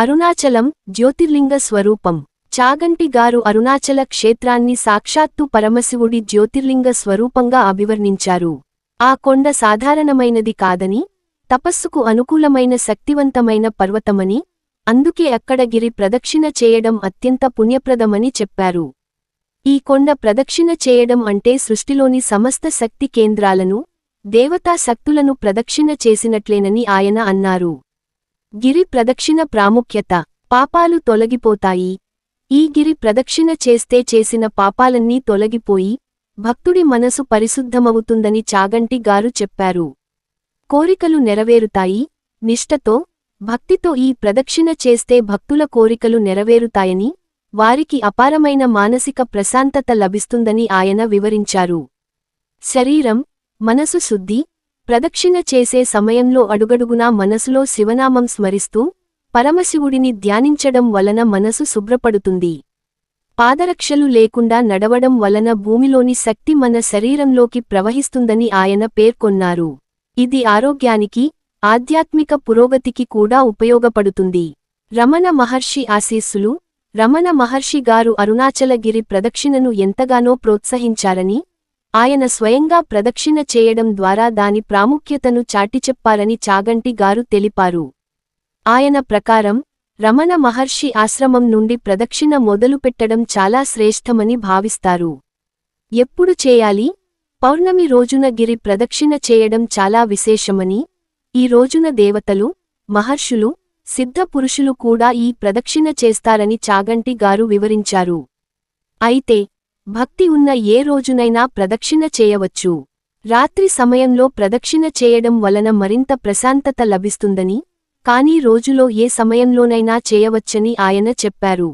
అరుణాచలం జ్యోతిర్లింగ స్వరూపం. చాగంటి గారు అరుణాచల క్షేత్రాన్ని సాక్షాత్తు పరమశివుడి జ్యోతిర్లింగ స్వరూపంగా అభివర్ణించారు. ఆ కొండ సాధారణమైనది కాదని తపస్సుకు అనుకూలమైన శక్తివంతమైన పర్వతమని అందుకే అక్కడ గిరి ప్రదక్షిణ చేయడం అత్యంత పుణ్యప్రదమని చెప్పారు. ఈ కొండ ప్రదక్షిణ చేయడం అంటే సృష్టిలోని సమస్త శక్తి కేంద్రాలను దేవతా శక్తులను ప్రదక్షిణ చేసినట్లేనని ఆయన అన్నారు. గిరి ప్రదక్షిణ ప్రాముఖ్యత. పాపాలు తొలగిపోతాయి. ఈ గిరి ప్రదక్షిణ చేస్తే చేసిన పాపాలన్నీ తొలగిపోయి భక్తుడి మనసు పరిశుద్ధమవుతుందని చాగంటి గారు చెప్పారు. కోరికలు నెరవేరుతాయి. నిష్టతో భక్తితో ఈ ప్రదక్షిణ చేస్తే భక్తుల కోరికలు నెరవేరుతాయని వారికి అపారమైన మానసిక ప్రశాంతత లభిస్తుందని ఆయన వివరించారు. శరీరం మనసు శుద్ధి ప్రదక్షిణ చేసే సమయంలో అడుగడుగునా మనసులో శివనామం స్మరిస్తూ పరమశివుడిని ధ్యానించడం వలన మనసు శుభ్రపడుతుంది. పాదరక్షలు లేకుండా నడవడం వలన భూమిలోని శక్తి మన శరీరంలోకి ప్రవహిస్తుందని ఆయన పేర్కొన్నారు. ఇది ఆరోగ్యానికి ఆధ్యాత్మిక పురోగతికి కూడా ఉపయోగపడుతుంది. రమణ మహర్షి ఆశీస్సులు రమణ మహర్షి గారు అరుణాచలగిరి ప్రదక్షిణను ఎంతగానో ప్రోత్సహించారని ఆయన స్వయంగా ప్రదక్షిణ చేయడం ద్వారా దాని ప్రాముఖ్యతను చాటిచెప్పారని చాగంటి గారు తెలిపారు. ఆయన ప్రకారం రమణ మహర్షి ఆశ్రమం నుండి ప్రదక్షిణ మొదలుపెట్టడం చాలా శ్రేష్టమని భావిస్తారు. ఎప్పుడు చేయాలి? పౌర్ణమి రోజున గిరి ప్రదక్షిణ చేయడం చాలా విశేషమని ఈ రోజున దేవతలు మహర్షులు సిద్ధపురుషులు కూడా ఈ ప్రదక్షిణ చేస్తారని చాగంటి గారు వివరించారు. అయితే భక్తి ఉన్న ఏ రోజునైనా ప్రదక్షిణ చేయవచ్చు. రాత్రి సమయంలో ప్రదక్షిణ చేయడం వలన మరింత ప్రశాంతత లభిస్తుందని కానీ రోజులో ఏ సమయంలోనైనా చేయవచ్చని ఆయన చెప్పారు.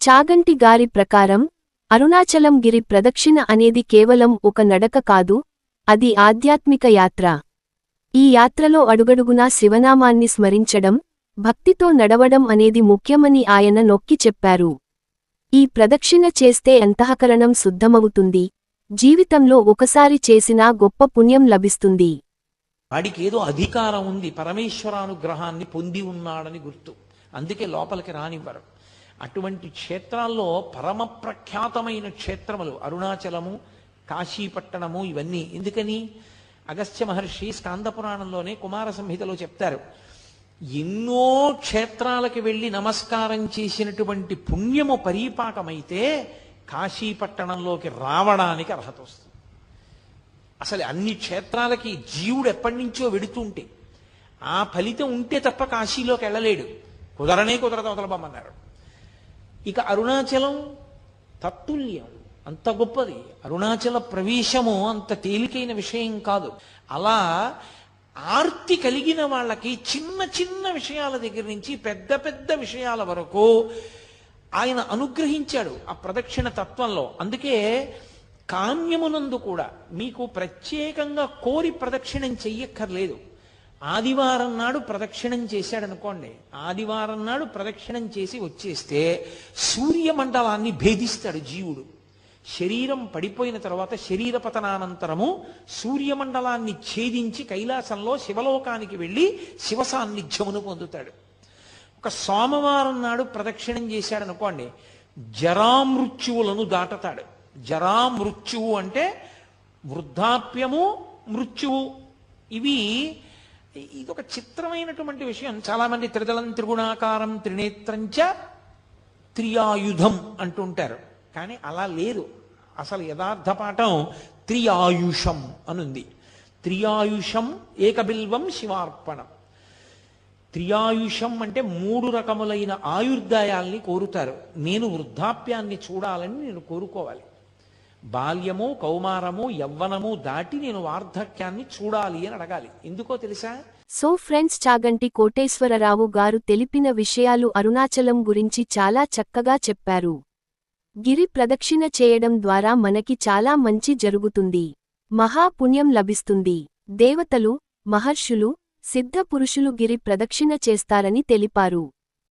చాగంటి గారి ప్రకారం అరుణాచలం గిరి ప్రదక్షిణ అనేది కేవలం ఒక నడక కాదు అది ఆధ్యాత్మిక యాత్ర. ఈ యాత్రలో అడుగడుగునా శివనామాన్ని స్మరించడం భక్తితో నడవడం అనేది ముఖ్యమని ఆయన నొక్కి చెప్పారు. ఈ ప్రదక్షిణ చేస్తే అంతఃకరణం శుద్ధమవుతుంది. జీవితంలో ఒకసారి చేసినా గొప్ప పుణ్యం లభిస్తుంది. వాడికి ఏదో అధికారం ఉంది పరమేశ్వరానుగ్రహాన్ని పొంది ఉన్నాడని గుర్తు. అందుకే లోపలికి రానివ్వరు. అటువంటి క్షేత్రాల్లో పరమ ప్రఖ్యాతమైన క్షేత్రములు అరుణాచలము కాశీపట్టణము ఇవన్నీ. ఎందుకని? అగస్త్య మహర్షి స్కాందపురాణంలోనే కుమార సంహితలో చెప్తారు. ఎన్నో క్షేత్రాలకి వెళ్ళి నమస్కారం చేసినటువంటి పుణ్యము పరీపాకమైతే కాశీపట్టణంలోకి రావడానికి అర్హత వస్తుంది. అసలు అన్ని క్షేత్రాలకి జీవుడు ఎప్పటి నుంచో వెడుతుంటే ఆ ఫలితం ఉంటే తప్ప కాశీలోకి వెళ్ళలేడు. కుదరనే కుదరదు అవతలపమ్మన్నారు ఇక అరుణాచలం తత్తుల్యం. అంత గొప్పది. అరుణాచల ప్రవేశము అంత తేలికైన విషయం కాదు. అలా ఆర్తి కలిగిన వాళ్ళకి చిన్న చిన్న విషయాల దగ్గర నుంచి పెద్ద పెద్ద విషయాల వరకు ఆయన అనుగ్రహించాడు ఆ ప్రదక్షిణ తత్వంలో. అందుకే కామ్యమునందు కూడా మీకు ప్రత్యేకంగా కోరి ప్రదక్షిణం చెయ్యక్కర్లేదు. ఆదివారం నాడు ప్రదక్షిణం చేశాడనుకోండి ఆదివారం నాడు ప్రదక్షిణం చేసి వచ్చేస్తే సూర్యమండలాన్ని భేదిస్తాడు జీవుడు. శరీరం పడిపోయిన తర్వాత శరీర పతనానంతరము సూర్యమండలాన్ని ఛేదించి కైలాసంలో శివలోకానికి వెళ్ళి శివ సాన్నిధ్యమును పొందుతాడు. ఒక సోమవారం నాడు ప్రదక్షిణం చేశాడనుకోండి జరామృత్యువులను దాటతాడు. జరామృత్యువు అంటే వృద్ధాప్యము మృత్యువు. ఇవి ఇది ఒక చిత్రమైనటువంటి విషయం. చాలామంది త్రిదళం త్రిగుణాకారం త్రినేత్రంచ త్రియాయుధం అంటుంటారు కానీ అలా లేదు. అసలు యథార్థ పాఠం త్రియాయుషం అనుంది. త్రియాయుషం ఏకబిల్వం శివార్పణం. త్రియాయుషం అంటే మూడు రకములైన ఆయుర్దాయాల్ని కోరుతారు. నేను వృద్ధాప్యాన్ని చూడాలని నేను కోరుకోవాలి. బాల్యము కౌమారము యవ్వనము దాటి నేను వార్ధక్యాన్ని చూడాలి అని అడగాలి. ఎందుకో తెలుసా? సో ఫ్రెండ్స్ చాగంటి కోటేశ్వరరావు గారు తెలిపిన విషయాలు అరుణాచలం గురించి చాలా చక్కగా చెప్పారు. గిరి ప్రదక్షిణ చేయడం ద్వారా మనకి చాలా మంచి జరుగుతుంది. మహాపుణ్యం లభిస్తుంది. దేవతలు మహర్షులు సిద్ధపురుషులు గిరి ప్రదక్షిణ చేస్తారని తెలిపారు.